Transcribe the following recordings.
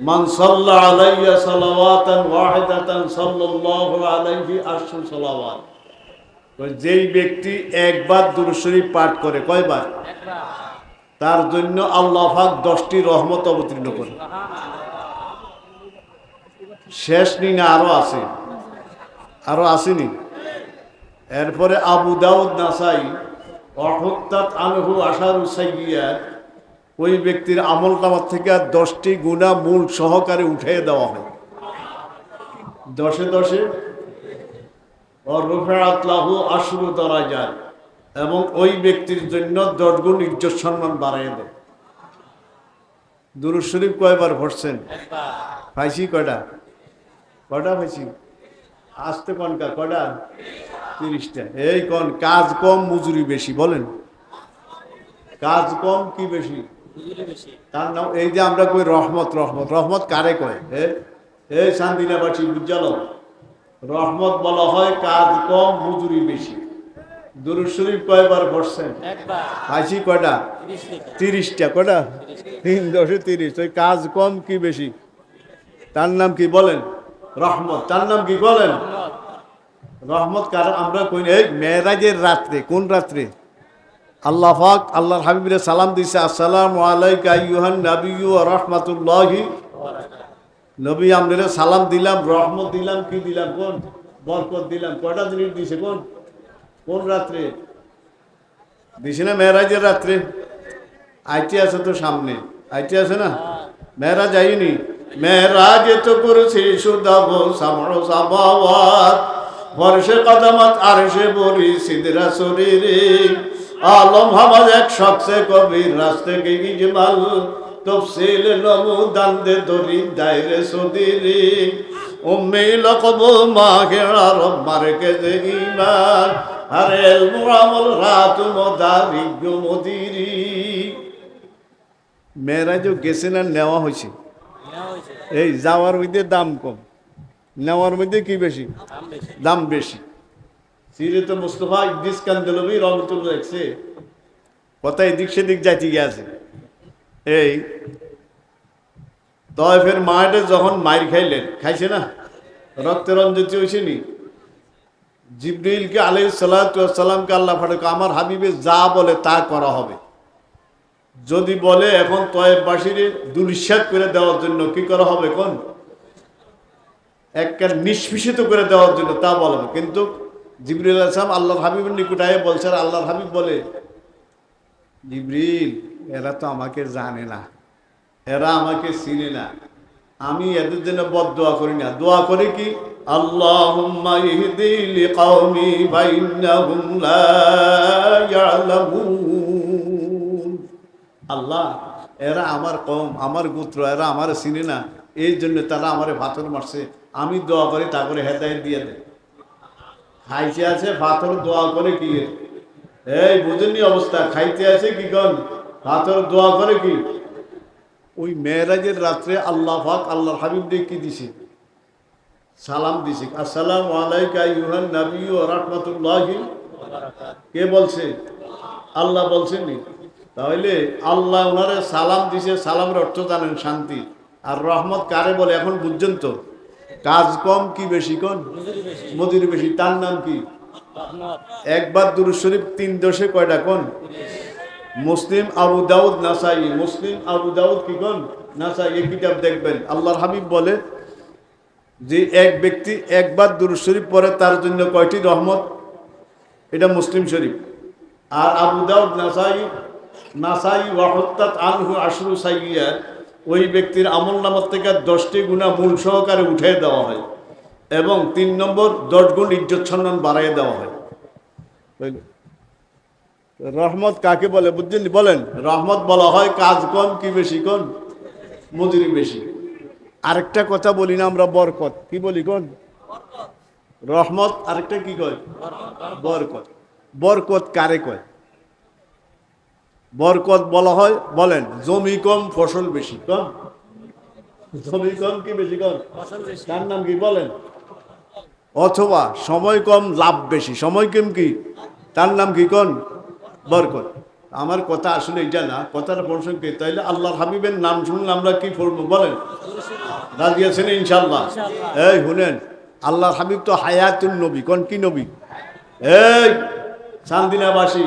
মান সাল্লা আলাইয়া সালাওয়াতান ওয়াহিদাতান সাল্লাল্লাহু আলাইহি আশরু সালাওয়াত। যেই ব্যক্তি একবার দুরূদ পাঠ করে, কয়বার? তার জন্য আল্লাহ পাক দশটি রহমত অবতীর্ণ করে। শেষ নি না আরও আছে? আরও আসেনি? এরপরে আবু দাউদ নাসাই অহত্যাত আনহু আশারু সাইয়্যাত ওই ব্যক্তির আমল নামার থেকে আর দশটি গুণা মূল সহকারে উঠিয়ে দেওয়া হয়। দশে দশে আশরু দরাজাত এবং ওই ব্যক্তির জন্য দশ গুণ ইজ্জত সম্মান বাড়াই দেয়। দুরুদ শরীফ কয়বার ভরছেন পাইছি কয়টা? কয়টা পাইছি? আসতে কনকা কয়টা? তিরিশটা। এই কন, কাজ কম, মজুরি বেশি, বলেন। কাজ কম কি বেশি? তার নাম এই যে আমরা কই রহমত রহমত। রহমত কারে কয়? হে এই শান্তিনাবাসী বুঝাল? রহমত বলা হয় কাজ কম মজুরি বেশি। দুরুদ শরীফ কয়বার পড়ছেন? পাইছি কয়টা? তিরিশটা। কয়টা? তিন দশে তিরিশ। ওই কাজ কম কি বেশি? তার নাম কি বলেন? রহমত। তার নাম কি বলেন? রহমত। কার? আমরা কই এই মেয়েরাজের রাত্রে। কোন রাত্রে? আল্লাহ পাক আল্লাহর হাবিবের সালাম দিছে, আসসালামু আলাইকা নাবিয়্যু ওয়া রাহমাতুল্লাহি নবী আমরা সালাম দিলাম, রহমত দিলাম, কি দিলাম কোন? বরকত দিলাম। কয়টা জিনিস দিছে কোন? কোন রাত্রে? দিছে না মেয়েরাজের রাত্রে? আইটি আছে তো সামনে। আইটি আছে না? মেয়েরা যাইনি মেয়েরাজ তো করেছে সুদাব সামড় সাবাওয়াত। বর্ষে কদমত আরশে বরি সিদরা শরীরে আলম হামাজ এক শখসে কবির রাস্তে কে ইজমাল। তফসিল নমু দান্দে দরি দায়রে সদিরি। উম্মি লকব মা গেড়া রব্বার কে যে ইমান আরে এলমু আমল রাত মদারিগ মদিরি মেয়েরাজও গেছে না নেওয়া হয়েছে? এই যাওয়ার মধ্যে দাম কম। নেওয়ার মধ্যে কি বেশি। দাম বেশি। সিরিত মুস্তফা ইদ্দিস কান্দেলবি রহমতুল্লাহ দেখছে কথা এদিক সেদিক যাইতে গিয়েছে এই, তয়ফের মায়ের যখন মায়ের খাইলেন, খাইছে না? রক্তরঞ্জিত হয়েছে নি জিবরিলকে আলাই সাল্লামকে আল্লাহ ফাটুক আমার হাবিবে যা বলে তা করা হবে। যদি বলে এখন তয়েববাসীর দুলিশ্বাদ করে দেওয়ার জন্য, কি করা হবে কোন একটা নিষ্পিষিত করে দেওয়ার জন্য তা বলবে কিন্তু জিবরিল আসলাম আল্লাহর হাবিবের নিকটায় বলছে আর আল্লাহর হাবিব বলে, জিবরিল, এরা তো আমাকে জানে না, এরা আমাকে চিনে না। আমি এদের জন্য বদ দোয়া করি না। দোয়া করে কি? ইয়ালামুন। আল্লাহ, এরা আমার কম আমার গোত্র, এরা আমার চিনে না। এই জন্য তারা আমারে ভাতর মারছে। আমি দোয়া করি, তা করে দিয়ে দেয়। খাইতে আছে ভাতর দোয়া করে কি? এই বুঝেননি অবস্থা, খাইতে আছে কি কন? ভাতর দোয়া করে কি? ওই মেয়েরাজের রাত্রে আল্লাহ পাক আল্লাহর হাবিব দিয়ে কি দিছে? সালাম দিছে। আসসালামু আলাইকা ইউহান নবী ও রাহমাতুল্লাহি। কে বলছে? আল্লাহ বলছেননি। তাহলে আল্লাহ ওনারে সালাম দিছে। সালামের অর্থ জানেন শান্তি। আর রহমত কারে বলে এখন বুঝছেন তো? কাজ কম কি বেশি কোন? মজুরি বেশি। তার নাম কি? একবার দুরু শরীফ তিন দশে কয়টা কোন? মুসলিম আবু দাউদ নাসাই। মুসলিম আবু দাউদ কি কোন? নাসাই। এই কিতাব দেখবেন। আল্লাহর হাবিব বলে যে এক ব্যক্তি একবার দুরুদ শরীফ পরে তার জন্য কয়টি রহমত? এটা মুসলিম শরীফ। আর আবু দাউদ নাসাই নাসাই ওয়াহত্তাত আনহু আশরু সাইয়ার ওই ব্যক্তির আমল নামার থেকে দশটি গুণা মূল সহকারে উঠে দেওয়া হয় এবং তিন নম্বর দশ গুণ ইজ্জত সম্মান বাড়াই দেওয়া হয়। রহমত কাকে বলে বুঝছেন? বলেন, রহমত বলা হয় কাজ কম কি বেশি কোন? মজুরি বেশি। আরেকটা কথা বলি না আমরা, বরকত। কি বলি কোন? রহমত, আরেকটা কি কয়? বরকত। বরকত কারে কয়? বরকত বলা হয় বলেন জমি কম ফসল বেশি। কম? জমি কম কি বেশি কম? তার নাম কি বলেন। অথবা সময় কম লাভ বেশি। সময় কম কি? তার নাম কি কোন? বরকত। আমার কথা আসলে এটা না কথার প্রসঙ্গে তাইলে আল্লাহর হাবিবের নাম শুনলে আমরা কি করব বলেন? রাজি আছেন ইনশাল্লাহ এই শুনেন আল্লাহর হাবিব তো হায়াতুল নবী কোন কি নবী? এই চান্দিনাবাসী।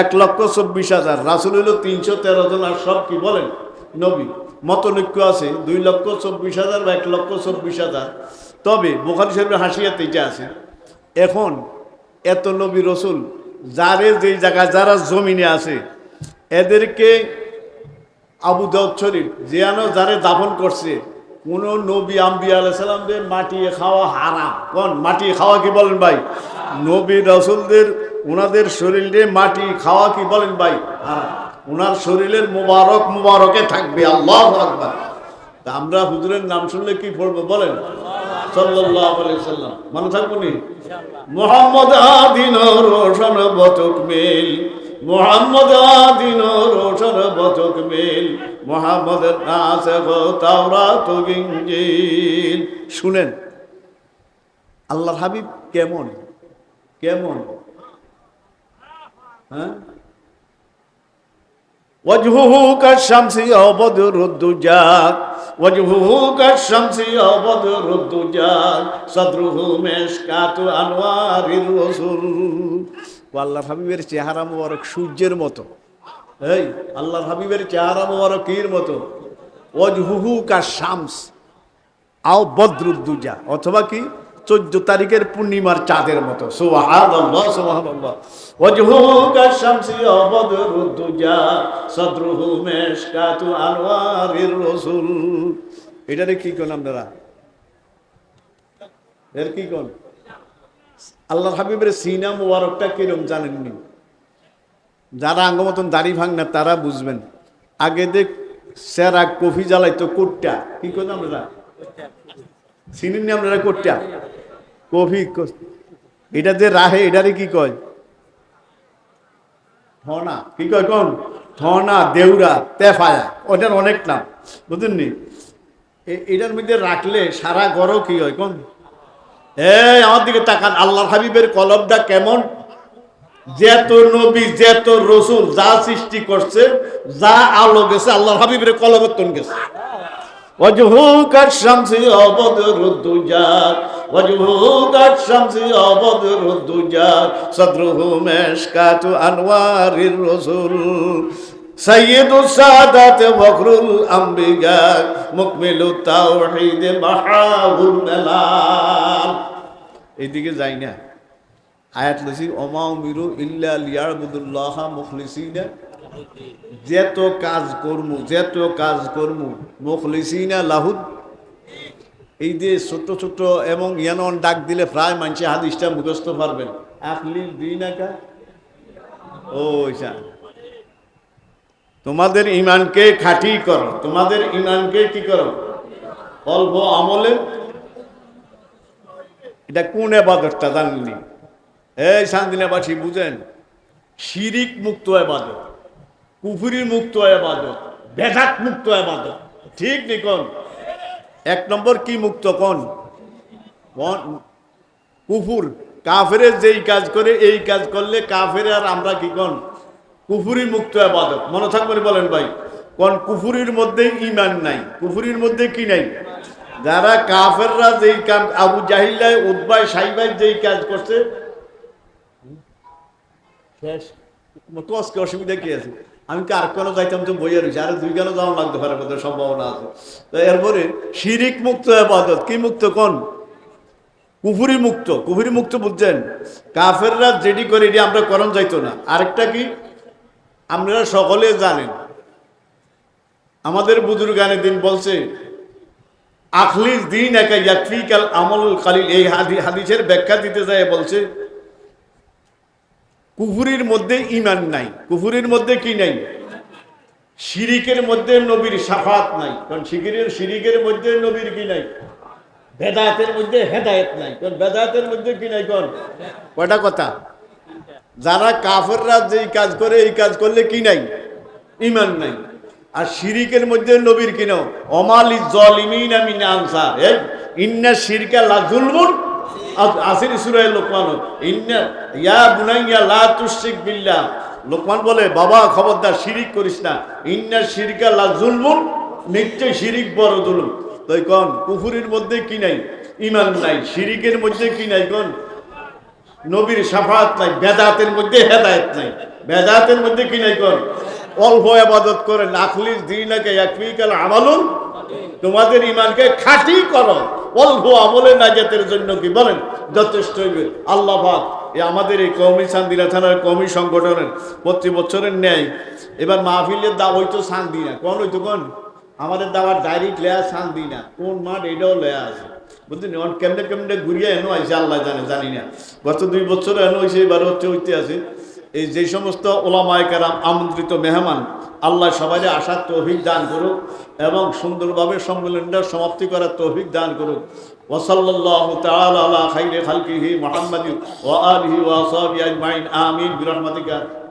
এক লক্ষ চব্বিশ হাজার। রাসুল হইল তিনশো তেরো জন, আর সব কি বলেন? নবী। মতনৈক্য আছে, দুই লক্ষ চব্বিশ হাজার বা এক লক্ষ চব্বিশ হাজার। তবে বোখারি শরীফের হাসিয়াত এটা আছে, এখন এত নবী রসুল, যারে যেই জায়গায় যারা জমিনে আছে, এদেরকে আবু দাউদ শরীফ যেন যারে দাফন করছে, কোন নবী আম্বি আলাইসালামদের মাটিয়ে খাওয়া হারাম। কোন? মাটি খাওয়া কি বলেন ভাই? নবী রসুলদের ওনাদের শরীরে মাটি খাওয়া কি বলেন ভাই? ওনার শরীরের মোবারক মোবারকে থাকবে, আল্লাহ আমরা হুজুরের নাম শুনলে কি পড়ব বলেন? রোশন মেল। মোহাম্মদ রোশন মেল। শুনেন, আল্লাহর হাবিব কেমন? কেমন? হ্যাঁ? ওয়াজহুহু কাশামসি অবদরুদ্দুজা ওয়াজহুহু কাশামসি অবদরুদ্দুজা সাদরুহু মেশকাতু আনওয়ারির রাসূল আল্লাহ হাবিবের চেহারা মোবারক সূর্যের মতো। এই আল্লাহ হাবিবের চেহারা মোবারক এর মতো? ওয়াজহুহু কাশামস আও বদরুদ্দুজা অথবা কি? চোদ্দ তারিখের পূর্ণিমার চাঁদের মতো। সোহাদ আল্লাহ সোহাদ আল্লাহ ওয়াজহুহু কাশামসি ওয়া বদরুদ্দুজা সাদরুহু মিশকাতু আনওয়ারির রাসূল। এটারে কি কোন আপনারা? এর কি কোন? আল্লাহর হাবিবের সিনা মুবারকটা কিরম জানেননি যারা আঙ্গ মতন দাড়ি ভাঙনা তারা বুঝবেন। আগে দেখ, সেরা কফি জ্বালাইতো কোটটা। কি করতাম আমরা চিনেননি আপনারা কোটটা? কফি এটা যে রাহে এটারে কি কয়? থনা কি কয় কোন? থনা দেউরা, তেফায়া ওটার অনেক নাম বুঝলেননি এটার মধ্যে রাখলে সারা গরও কি হয় কোন? এই, আমার দিকে তাকান, আল্লাহর হাবিবের কলমটা কেমন? যেত নবী, যেত রসুল যা সৃষ্টি করছে, যা আলো গেছে, আল্লাহর হাবিবের কলমতন গেছে। وجهه كالشمس أو بدر الدجى وجهه كالشمس أو بدر الدجى صدره مشكاة أنوار الرسل سيد السادات فخر الأنبياء مكمل التوحيد محاو الملال এদিকে যাই না আয়াত লসি অমা মিরু ইল্লা লিয়ারবুদুল্লাহ মুখলিসিনা যেত কাজ করমু, যেত কাজ করমু, মুখলিসিনা লাহুদ। এই যে ছোট্ট ছোট্ট এবং ইয়ানন ডাক দিলে প্রায় মানুষে হাদিসটা মুখস্থ পারবেন। আখলি দিন ও তোমাদের ইমানকে খাঁটি করো। তোমাদের ইমানকে কি করো? অল্প আমলে? এটা কোন এবাদতটা জানলি এই শান্তিনাবাসী, বুঝেন। শিরিক মুক্ত এবাদত। কুফুরি মুক্ত এবাদত বেদাত মুক্ত এবাদত। ঠিক নিকন এক নম্বর কি মুক্ত কোন? কুফুর। কাফেরে যেই কাজ করে এই কাজ করলে কাফেরে আর আমরা কি কোন? কুফুরি মুক্ত এবাদত। মনে থাকবেন বলেন ভাই? কোন কুফুরির মধ্যে ইমান নাই। কুফুরির মধ্যে কি নাই? যারা কাফেররা যেই কাজ আবু জাহিল্লায় উদ্বাই সাইবাই যেই কাজ করছে শেষ। তো আজকে অসুবিধা কি আছে? আমি কি আর কেন যাইতাম তো বইয়ে রয়েছে, আর দুই কেন যাওয়া লাগতে পারে বোধহয় সম্ভাবনা আছে। তো এরপরে শিরিক মুক্ত আবাদত, কি মুক্ত কোন? কুফুরি মুক্ত কুফুরি মুক্ত বুঝছেন? কাফেররা যেটি করে এটি আমরা করণ যাইতো না। আরেকটা কি? আপনারা সকলে জানেন। আমাদের বুজুর্গানের দিন বলছে, আখলিস দিন একা ইয়াকফিকাল আমল কালিল এই হাদি, হাদিসের ব্যাখ্যা দিতে যায় বলছে কুফুরির মধ্যে ইমান নাই। কুফুরির মধ্যে কি নাই? শিরিকের মধ্যে নবীর সাফাত নাই। কারণ শিকিরের শিরিকের মধ্যে নবীর কি নাই? বেদায়েতের মধ্যে হেদায়েত নাই। কোন বেদায়েতের মধ্যে কি নাই কোন? কয়টা কথা? যারা কাফেররা যেই কাজ করে, এই কাজ করলে কি নাই? ইমান নাই। আর শিরিকের মধ্যে নবীর কিন অমালি জলিমিন আমি আনসার। ইন্না শিরকা লা জুলমুন আসির সুরায় লোকমান ইন্না ইয়া বুনাইয়া লা তুশরিক বিল্লাহ। লোকমান বলে, বাবা, খবরদার, শিরিক করিস না। ইন্না শিরকা লা জুলমুন, নিশ্চয় শিরিক বড় জুলুম। তাই কোন, কুফুরির মধ্যে কি নাই? ইমান নাই, শিরিকের মধ্যে কি নাই কোন? নবীর সাফাত নাই, বেদাতের মধ্যে হেদায়েত নাই। বেদাতের মধ্যে কি নাই কোন? অল্প আবাদত করে নাখলিস দিনাকে একফিকাল আমালুন। তোমাদের ইমানকে খাঁটি করো। অল্প আমলে নাজাতের জন্য কি বলেন? যথেষ্ট হইবে। আল্লাহ এই আমাদের এই কৌমি সান্দিনা থানার কৌমি সংগঠনের প্রতি বছরের ন্যায় এবার মাহফিলের দাও হইতো সান দিই না কোন হইতো কোন? আমাদের দাবার ডাইরেক্ট লেয়া সান দিই না কোন মাঠ এটাও লেয়া আছে। বুঝলি অন কেমনে কেমনে ঘুরিয়ে এনো আইসে আল্লাহ জানে, জানি না। গত দুই বছর এনো হয়েছে এবার হচ্ছে হইতে আছে এই যে সমস্ত ওলামায় কারাম আমন্ত্রিত মেহমান, আল্লাহ সবাই আসার তৌফিক দান করুক এবং সুন্দরভাবে সম্মেলনটা সমাপ্তি করার তৌফিক দান করুক। ওসল্লাহ তাআলা আলা খাইরে খালকিহি মুহাম্মাদিন ওয়া আলিহি ওয়া সাহবিহি আজমাইন। আমিন। বিরহমাতিকা।